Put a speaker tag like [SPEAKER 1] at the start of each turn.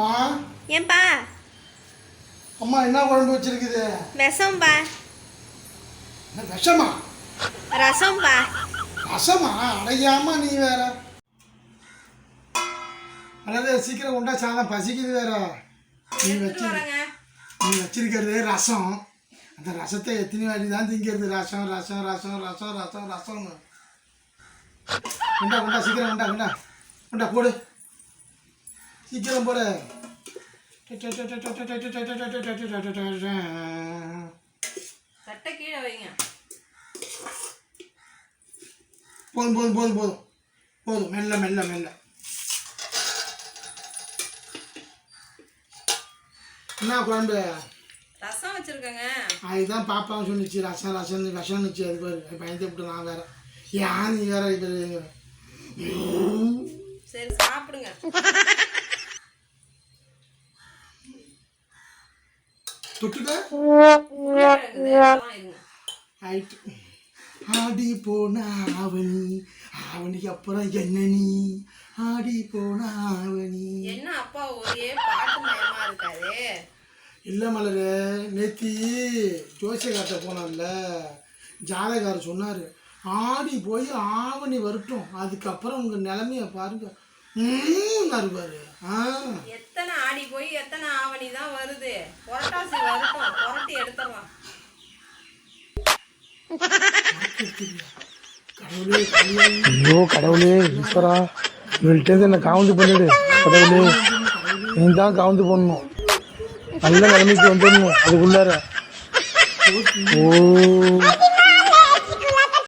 [SPEAKER 1] அம்மா.
[SPEAKER 2] ஏன்பா?
[SPEAKER 1] அம்மா என்ன குழம்பு வச்சிருக்குது?
[SPEAKER 2] விஷம்பா.
[SPEAKER 1] என்ன விஷமா?
[SPEAKER 2] ரசம்பா.
[SPEAKER 1] ரசமா? அடையாம நீ வேற. அதாவது சீக்கிரம் உண்டா சாதம். பசிக்குது வேற. நீ வச்சு நீ வச்சிருக்கிறது ரசம். அந்த ரசத்தை எத்தனை வாட்டி தான் திங்கிறது? ரசம் ரசம் ரசம் ரசம் ரசம் ரசம்னு. உண்டா உண்டா சீக்கிரம் உண்டா உண்டா. உண்டா போடு. சீக்கிரம் போடு
[SPEAKER 2] தட்டை கீழே வைங்க.
[SPEAKER 1] போதும் போதும் போதும் போதும். போதும். மெல்ல மெல்ல மெல்ல. என்ன குழம்பு?
[SPEAKER 2] ரசம் வச்சிருக்கேங்க.
[SPEAKER 1] அதுதான் பாப்பாவும் சொன்னிச்சு. ரசம் ரசம் விஷம்னுச்சு அது பாரு. பயந்து விட்டு நான் வேற. ஏன் நீ வேற இது?
[SPEAKER 2] சரி சாப்பிடுங்க.
[SPEAKER 1] தொட்டுக்க? ஆடி போன ஆவணி ஆவணிக்கு அப்புறம் என்ன நீ? ஆடி போன ஆவணி
[SPEAKER 2] என்ன அப்பா ஒரே பாட்டு மயமா இருக்காரு?
[SPEAKER 1] இல்லை மலரு நேத்தி ஜோசியக்கார்ட்ட போனோம்ல ஜாதகார் சொன்னார் ஆடி போய் ஆவணி வரட்டும். அதுக்கப்புறம் உங்கள் நிலமைய பாருங்க. பாரு ஆ.
[SPEAKER 2] எத்தனை ஆடி போய் எத்தனை ஆவணி தான் வருது? புரட்டாசி வரட்டும் புரட்டி எடுத்துடலாம்.
[SPEAKER 3] ஐயோ கடவுளே ஈஸ்வரா இவள்கிட்ட என்னை காவுந்து பண்ணிடு கடவுளே. நீ தான் காவுந்து பண்ணணும். நல்ல நிலைமைக்கு வந்துடணும் அதுக்குள்ளார. ஓ.